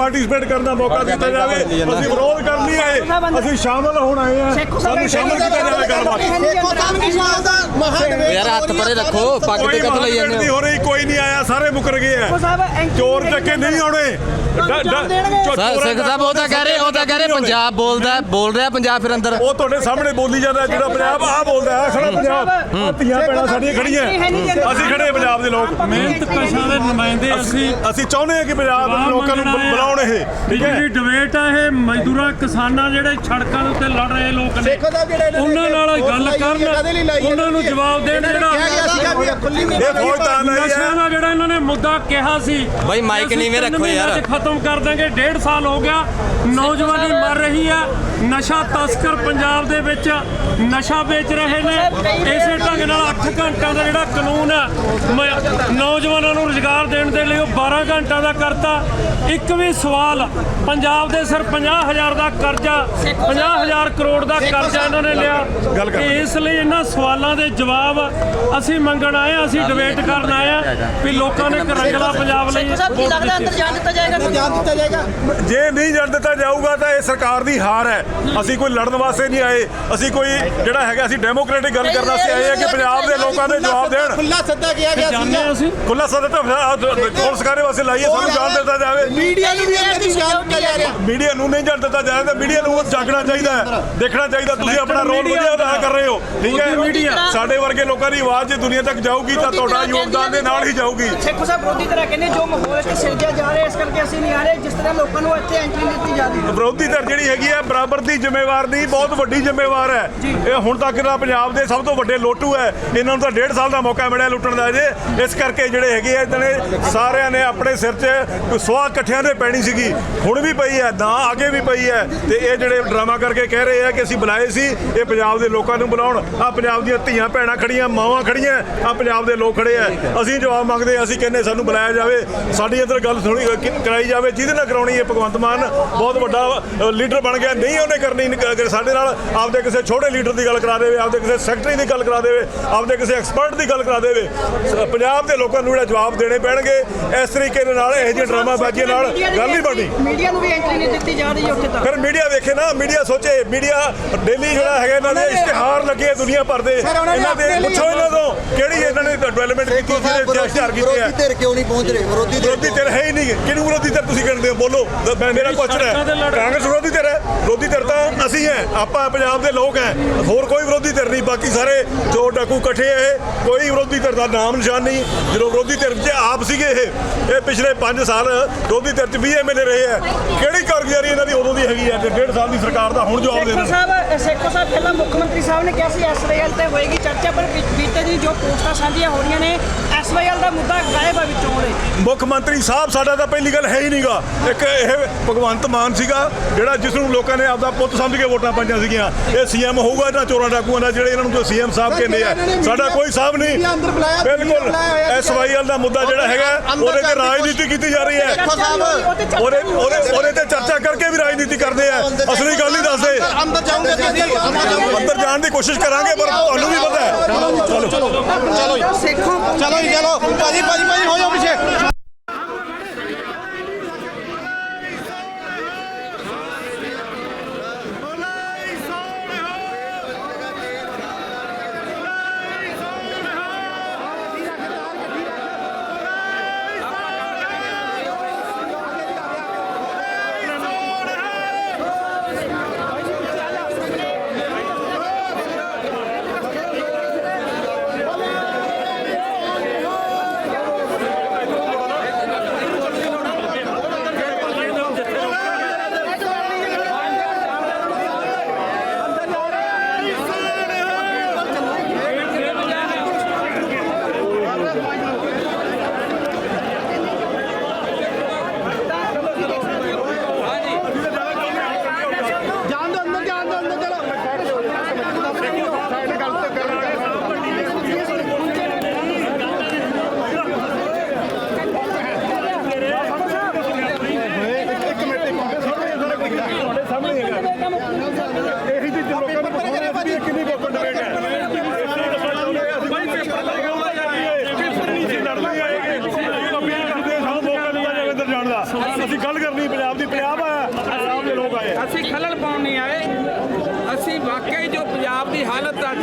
Participate ਕਰਨ ਦਾ ਮੌਕਾ ਦਿੱਤਾ ਜਾਵੇ। ਅਸੀਂ ਵਿਰੋਧ ਕਰਨ ਨਹੀਂ ਆਏ। ਅਸੀਂ ਸ਼ਾਮਲ ਹੋਣ ਆਏ ਆ ਸਾਨੂੰ ਸ਼ਾਮਲ ਕੀਤਾ ਜਾਵੇ ਗੱਲਬਾਤ। ਦੇਖੋ ਦਾ ਮਹਾਦੇਵ ਯਾਰ ਹੱਥ ਪਰੇ ਰੱਖੋ ਪੱਗ ਤੇ ਕੱਟ ਲਈ ਜਾਂਦੇ ਹੋ। ਹੋ ਰਹੀ ਕੋਈ ਨਹੀਂ ਆਇਆ ਸਾਰੇ ਮੁਕਰ ਗਏ ਆ। ਚੋਰ ਚੱਕੇ ਨਹੀਂ ਆਉਣੇ। ਸਿੱਖ ਸਾਹਿਬ ਉਹ ਤਾਂ ਕਹਿ ਰਹੇ ਉਹ ਤਾਂ ਕਹਿ ਰਹੇ ਪੰਜਾਬ ਬੋਲਦਾ ਬੋਲ ਰਿਹਾ ਪੰਜਾਬ ਫਿਰ ਅੰਦਰ। ਉਹ ਤੁਹਾਡੇ ਸਾਹਮਣੇ ਬੋਲੀ ਜਾਂਦਾ ਜਿਹੜਾ ਪੰਜਾਬ ਆ ਬੋਲਦਾ ਆ ਖੜਾ ਪੰਜਾਬ। ਧੀਆਂ ਭੈਣਾਂ ਸਾਡੀਆਂ ਖੜੀਆਂ। ਅਸੀਂ ਖੜੇ ਪੰਜਾਬ ਦੇ ਲੋਕ। ਮਿਹਨਤ ਕਸ਼ਾਂ ਦੇ ਨੁਮਾਇੰਦੇ ਅਸੀਂ। ਅਸੀਂ ਚਾਹੁੰਦੇ ਹਾਂ ਕਿ ਪੰਜਾਬ ਦੇ ਲੋਕਾਂ ਨੂੰ ਬੁ- ਬੁਲਾਉਣ ਇਹ ਠੀਕ ਹੈ ਜਿਹੜੀ ਡਿਬੇਟ ਆ ਇਹ ਮਜ਼ਦੂਰਾਂ ਕਿਸਾਨਾਂ ਜਿਹੜੇ ਸੜਕਾਂ ਦੇ ਉੱਤੇ ਲੜ ਰਹੇ ਲੋਕ ਨੇ ਦੇਖੋ ਸਾਹਿਬ ਜਿਹੜਾ ਇਹਨਾਂ ਨੇ ਉਹਨਾਂ ਨਾਲ ਗੱਲ ਕਰਨ? ਉਹਨਾਂ ਨੂੰ ਜਵਾਬ ਦੇਣ ਜਿਹੜਾ ਸੀਗਾ ਵੀ ਖੁੱਲੀ ਨਹੀਂ ਇਹ ਫੌਜ ਤਾਂ ਨਹੀਂ ਨਸ਼ਿਆਂ ਹੈ ਦਾ ਜਿਹੜਾ ਇਹਨਾਂ ਨੇ ਮੁੱਦਾ ਕਿਹਾ ਸੀ ਬਾਈ ਮਾਈਕ ਨੀਵੇਂ ਤਿੰਨ ਰੱਖੋ ਯਾਰ। ਖਤਮ ਕਰ ਦਾਂਗੇ ਡੇਢ ਸਾਲ ਹੋ ਗਿਆ ਨੌਜਵਾਨੀ ਮਰ ਰਹੀ ਆ ਨਸ਼ਾ ਤਸਕਰ ਪੰਜਾਬ ਦੇ ਵਿੱਚ ਨਸ਼ਾ ਵੇਚ ਰਹੇ ਨੇ। ਇਸੇ ਢੰਗ ਨਾਲ 8 ਘੰਟਿਆਂ ਦਾ ਜਿਹੜਾ ਕਾਨੂੰਨ ਆ ਮ- ਨੌਜਵਾਨਾਂ ਨੂੰ ਰੁਜ਼ਗਾਰ ਦੇਣ ਦੇ ਲਈ ਉਹ 12 ਘੰਟਿਆਂ ਦਾ ਕਰਤਾ। ਇੱਕ ਵੀ ਸਵਾਲ ਪੰਜਾਬ ਦੇ ਸਿਰ 50000 ਦਾ ਕਰਜ਼ਾ 50000 ਕਰੋੜ ਦਾ ਕਰਜ਼ਾ ਇਹਨਾਂ ਨੇ ਲਿਆ। ਕਰ। ਇਸ ਲਈ ਇਹਨਾਂ ਸਵਾਲਾਂ ਦੇ ਜਵਾਬ ਅਸੀਂ ਮੰਗਣ ਆਏ ਹਾਂ, ਅਸੀਂ ਡਿਬੇਟ ਕਰਨ ਆਏ ਹਾਂ ਵੀ ਲੋਕਾਂ ਨੇ ਇੱਕ ਰੰਗਲਾ ਪੰਜਾਬ ਲਈ ਸਾਹਿਬ ਕੀ ਵੋਟ ਲੱਗਦਾ ਦਿੱਤੀ। ਅੰਦਰ ਜਾਣ ਦਿੱਤਾ ਜਾਏਗਾ? ਜਾਨ ਦਿੱਤਾ ਜਾਏਗਾ। ਜੇ ਨਹੀਂ ਜੜ ਦਿੱਤਾ ਜਾਊਗਾ ਤਾਂ ਇਹ ਸਰਕਾਰ ਦੀ ਹਾਰ ਹੈ। ਅਸੀਂ ਕੋਈ ਲੜਨ ਵਾਸਤੇ ਨਹੀਂ ਆਏ। ਅਸੀਂ ਕੋਈ ਜਿਹੜਾ ਹੈਗਾ ਅਸੀਂ ਡੈਮੋਕ੍ਰੈਟਿਕ ਗੱਲ ਕਰਨ ਵਾਸਤੇ ਆਏ ਹਾਂ ਕਿ ਪੰਜਾਬ ਦੇ ਲੋਕਾਂ ਦੇ ਜਵਾਬ ਦੇਣ। ਖੁੱਲਾ ਸੱਦਾ ਕਿਹਾ ਗਿਆ ਸੀਗਾ। ਅਸੀਂ? ਖੁੱਲਾ ਸੱਦਾ ਤਾਂ ਪੁਲਿਸ ਕਾਰੇ ਵਾਸਤੇ ਲਾਈਏ ਸਾਨੂੰ ਜਾਣ ਦਿੱਤਾ ਜਾਵੇ। ਮੀਡੀਆ ਨੂੰ ਵੀ ਦੀ ਜਾਨ ਦਿੱਤਾ ਜਾ ਰਿਹਾ ਮੀਡੀਆ ਨੂੰ ਨਹੀਂ ਜੜ ਦਿੱਤਾ ਜਾਵੇ ਤਾਂ ਮੀਡੀਆ ਨੂੰ ਜਾਗਣਾ ਚਾਹੀਦਾ ਹੈ। ਦੇਖਣਾ ਚਾਹੀਦਾ ਤੁਸੀਂ ਆਪਣਾ ਰੋਲ ਵਧੀਆ ਅਦਾ ਕਰ ਰਹੇ ਹੋ। ਠੀਕ ਹੈ? ਮੀਡੀਆ। ਸਾਡੇ ਵਰਗੇ ਲੋਕਾਂ ਦੀ ਆਵਾਜ਼ ਜੇ ਦੁਨੀਆ ਤੱਕ ਜਾਊਗੀ ਤਾਂ ਤੁਹਾਡਾ ਯੋਗਦਾਨ ਦੇ ਨਾਲ ਹੀ ਜਾਊਗੀ। ਸੇਖੋ ਸਾਹਿਬ ਵਿਰੋਧੀ ਤਰ੍ਹਾਂ ਕਹਿੰਦੇ ਜੋ ਮਾਹੌਲ ਇੱਥੇ ਸਿਰਜਿਆ ਜਾ ਰਿਹਾ ਇਸ ਕਰਕੇ ਅਸੀਂ ਨਹੀਂ ਆ ਰਹੇ। ਜਿਸ ਤਰ੍ਹਾਂ ਲੋਕਾਂ ਨੂੰ ਇੱਥੇ ਐਂਟਰੀ ਦਿੱਤੀ ਜਾ ਰਹੀ। ਹੈ ਵਿਰੋਧੀ ਧਿਰ ਜਿਹੜੀ ਹੈਗੀ ਹੈ ਬਰਾਬਰ ਦੀ ਜ਼ਿੰਮੇਵਾਰ ਨਹੀਂ ਬਹੁਤ ਵੱਡੀ ਜ਼ਿੰਮੇਵਾਰ ਹੈ। ਇਹ ਹੁਣ ਤੱਕ ਦਾ ਪੰਜਾਬ ਦੇ ਸਭ ਤੋਂ ਵੱਡੇ ਲੋਟੂ ਹੈ। ਇਹਨਾਂ ਨੂੰ ਤਾਂ ਡੇਢ ਸਾਲ ਦਾ ਮੌਕਾ ਮਿਲਿਆ ਲੁੱਟਣ ਦਾ ਜੇ ਇਸ ਕਰਕੇ ਜਿਹੜੇ ਹੈਗੇ ਆ ਇਹਨਾਂ ਸਾਰਿਆਂ ਨੇ ਆਪਣੇ ਸਿਰ 'ਚ ਕੋਈ ਸੁਆਹ ਇਕੱਠਿਆਂ ਦੇ ਪੈਣੀ ਸੀਗੀ। ਹੁਣ ਵੀ ਪਈ ਹੈ ਨਾ ਅੱਗੇ ਵੀ ਪਈ ਹੈ। ਤੇ ਇਹ ਜਿਹੜੇ ਡਰਾਮਾ ਕਰਕੇ ਕਹਿ ਰਹੇ ਆ ਕਿ ਅਸੀਂ ਬੁਲਾਏ ਸੀ ਇਹ ਪੰਜਾਬ ਦੇ ਲੋਕਾਂ ਨੂੰ ਬੁਲਾਉਣ। ਆ ਪੰਜਾਬ ਦੀਆਂ ਧੀਆਂ ਭੈਣਾਂ ਖੜੀਆਂ ਮਾਵਾਂ ਖੜੀਆਂ ਆ ਪੰਜਾਬ ਦੇ ਲੋਕ ਖੜੇ ਆ। ਅਸੀਂ ਜਵਾਬ ਮੰਗਦੇ ਹਾਂ, ਅਸੀਂ ਕਹਿੰਦੇ ਸਾਨੂੰ ਬੁਲਾਇਆ ਜਾਵੇ। ਸਾਡੀ ਅੰਦਰ ਗੱਲ ਕਿ- ਕਰਾਈ ਜਾਵੇ ਜਿਹਦੇ ਨਾਲ ਕਰਾਉਣੀ ਹੈ ਭਗਵੰਤ ਮਾਨ। ਬਹੁਤ ਵੱਡਾ ਲੀਡਰ ਬਣ ਗਿਆ। ਨਹੀਂ ਉਹਨੇ ਕਰਨੀ ਨੀ ਕ- ਸਾਡੇ ਨਾਲ ਆਪਦੇ ਕਿਸੇ ਛੋਟੇ ਲੀਡਰ ਦੀ ਗੱਲ ਕਰਾ ਦੇਵੇ ਆਪਦੇ ਕਿਸੇ ਸੈਕਟਰੀ ਦੀ ਗੱਲ ਕਰਾ ਦੇਵੇ ਆਪਦੇ ਕਿਸੇ ਐਕਸਪਰਟ ਦੀ ਗੱਲ ਕਰਾ ਦੇਵੇ ਪੰਜਾਬ ਦੇ ਲੋਕਾਂ ਨੂੰ ਜਿਹੜਾ ਜਵਾਬ ਦੇਣੇ ਪੈਣਗੇ ਇਸ ਤਰੀਕੇ ਦੇ ਨਾਲ ਇਹੋ ਜਿਹੇ ਡਰਾਮਾ ਬਾਜ਼ੀਆਂ ਨਾਲ ਗੱਲ ਨਹੀਂ ਬਣਨੀ ਮੀਡੀਆ ਨੂੰ ਵੀ ਐਂਟਰੀ ਨਹੀਂ ਦਿੱਤੀ ਜਾ ਰਹੀ ਉੱਥੇ ਤੱਕ। ਫਿਰ ਮੀਡੀਆ ਵੇਖੇ ਨਾ ਮੀਡੀਆ ਸੋਚੇ ਮੀਡੀਆ ਡੇਲੀ ਜਿਹੜਾ ਹੈਗਾ ਇਹਨਾਂ ਦੇ ਇਸ਼ਤਿਹਾਰ ਲੱਗੇ ਦੁਨੀਆ ਭਰ ਦੇ। ਇਹਨਾਂ ਦੇ ਪੁੱਛੋ ਇਹਨਾਂ ਤੋਂ ਕਿਹੜੀ ਇਹਨਾਂ ਨੇ ਡਿਵੈਲਪਮੈਂਟ ਕੀਤੀ ਜਿਹੜੇ ਇਸ਼ਤਿਹਾਰ ਕੀਤੇ ਆ। ਵਿਰੋਧੀ ਧਿਰ ਕਿਉਂ ਨਹੀਂ ਪਹੁੰਚ ਰਹੇ? ਵਿਰੋਧੀ ਧਿਰ ਵਿਰੋਧੀ ਧਿਰ ਹੈ ਹੀ ਨਹੀਂ। ਕਿਹਨੂੰ ਵਿਰੋਧੀ ਧਿਰ ਤੁਸੀਂ ਕਹਿੰਦੇ ਹੋ? ਬੋਲੋ। ਮੇਰਾ ਕੁਐਸਚਨ ਹੈ। ਕਾਂਗਰਸ ਵਿਰੋਧੀ ਧਿਰ ਹੈ। ਵਿਰੋਧੀ ਧਿਰ ਤਾਂ ਅਸੀਂ ਹੈ ਆਪਾਂ ਪੰਜਾਬ ਦੇ ਲੋਕ ਹੈ। ਹੋਰ ਕੋਈ ਵਿਰੋਧੀ ਧਿਰ ਨਹੀਂ ਬਾਕੀ ਸਾਰੇ ਚੋਰ ਡਾਕੂ ਇਕੱਠੇ ਹੈ ਕੋਈ ਵਿਰੋਧੀ ਧਿਰ ਦਾ ਨਾਮ ਨਿਸ਼ਾਨ ਨਹੀਂ। ਜਦੋਂ ਵਿਰੋਧੀ ਧਿਰ 'ਚ ਆਪ ਸੀਗੇ ਇਹ ਇਹ ਪਿਛਲੇ 5 ਸਾਲ ਵਿਰੋਧੀ ਧਿਰ 'ਚ 20 ਐਮਐਲਏ ਰਹੇ ਹੈ। ਕਿਹੜੀ ਕਾਰਗੁਜ਼ਾਰੀ ਇਹਨਾਂ ਦੀ ਉਦੋਂ ਦੀ ਹੈਗੀ ਹੈ ਤੇ ਡੇਢ ਸਾਲ ਦੀ ਸਰਕਾਰ ਦਾ ਹੁਣ ਜਵਾਬ ਦੇ ਸਾਹਿਬ ਸੇਖੋ ਸਾਹਿਬ ਪਹਿਲਾਂ ਮੁੱਖ ਮੰਤਰੀ ਸਾਹਿਬ ਨੇ ਕਿਹਾ ਸੀ ਐਸਵਾਈਐਲ ਤੇ ਹੋਏਗੀ ਚਰਚਾ ਪਰ ਬੀਤੇ ਦੀ ਜੋ ਪੋਸਟਾਂ ਸਾਂਝੀਆਂ ਹੋ ਰਹੀਆਂ ਨੇ ਐਸਵਾਈਐਲ ਦਾ ਮੁੱਦਾ ਗਾਇਬ ਹੈ ਵਿੱਚੋਂ ਉਹਦੇ ਮੁੱਖ ਮੰਤਰੀ ਸਾਹਿਬ ਸਾਡਾ ਤਾਂ ਪਹਿਲੀ ਗੱਲ ਹੈ ਹੀ ਨਹੀਂਗਾ। ਇੱਕ ਇਹ ਭਗਵੰਤ ਮਾਨ ਸੀਗਾ ਜਿਹੜਾ ਜਿਸ ਨੂੰ ਲੋਕਾਂ ਨੇ ਆਪਦਾ ਪੁੱਤ ਸਮਝ ਕੇ ਵੋਟਾਂ ਪਾਈਆਂ ਸੀਗੀਆਂ। ਇਹ ਸੀਐਮ ਹੋਊਗਾ ਇਹਨਾਂ ਚੋਰਾਂ ਡਾਕੂਆਂ ਦਾ ਜਿਹੜੇ ਇਹਨਾਂ ਨੂੰ ਸੀਐਮ ਸਾਹਿਬ ਕਹਿੰਦੇ ਆ। ਸਾਡਾ ਕੋਈ ਸਾਹਿਬ ਨਹੀਂ। ਬਿਲਕੁਲ ਐਸਵਾਈਐਲ ਦਾ ਮੁੱਦਾ ਜਿਹੜਾ ਹੈਗਾ ਉਹਦੇ ਤੇ ਰਾਜਨੀਤੀ ਕੀਤੀ ਜਾ ਰਹੀ ਹੈ। ਉਹਦੇ ਉਹਦੇ ਤੇ ਚਰਚਾ ਕਰਕੇ ਵੀ ਰਾਜਨੀਤੀ ਕਰਦੇ ਆ। ਅਸਲੀ ਅੰਦਰ ਜਾਣ ਦੀ ਕੋਸ਼ਿਸ਼ ਕਰਾਂਗੇ ਪਰ ਤੁਹਾਨੂੰ ਵੀ ਪਤਾ ਹੈ। ਚਲੋ ਚਲੋ ਸੇਖੋਂ ਚਲੋ ਜੀ ਚਲੋ। ਭਾਜੀ ਭਾਜੀ ਗੱਲ ਕਰਨੀ ਪੰਜਾਬ ਦੀ, ਪੰਜਾਬ ਆਇਆ, ਪੰਜਾਬ ਦੇ ਲੋਕ ਆਏ। ਅਸੀਂ ਖਲਲ ਪਾਉਣ ਨਹੀਂ ਆਏ। ਅਸੀਂ ਵਾਕਈ ਜੋ ਪੰਜਾਬ ਦੀ ਹਾਲਤ ਅੱਜ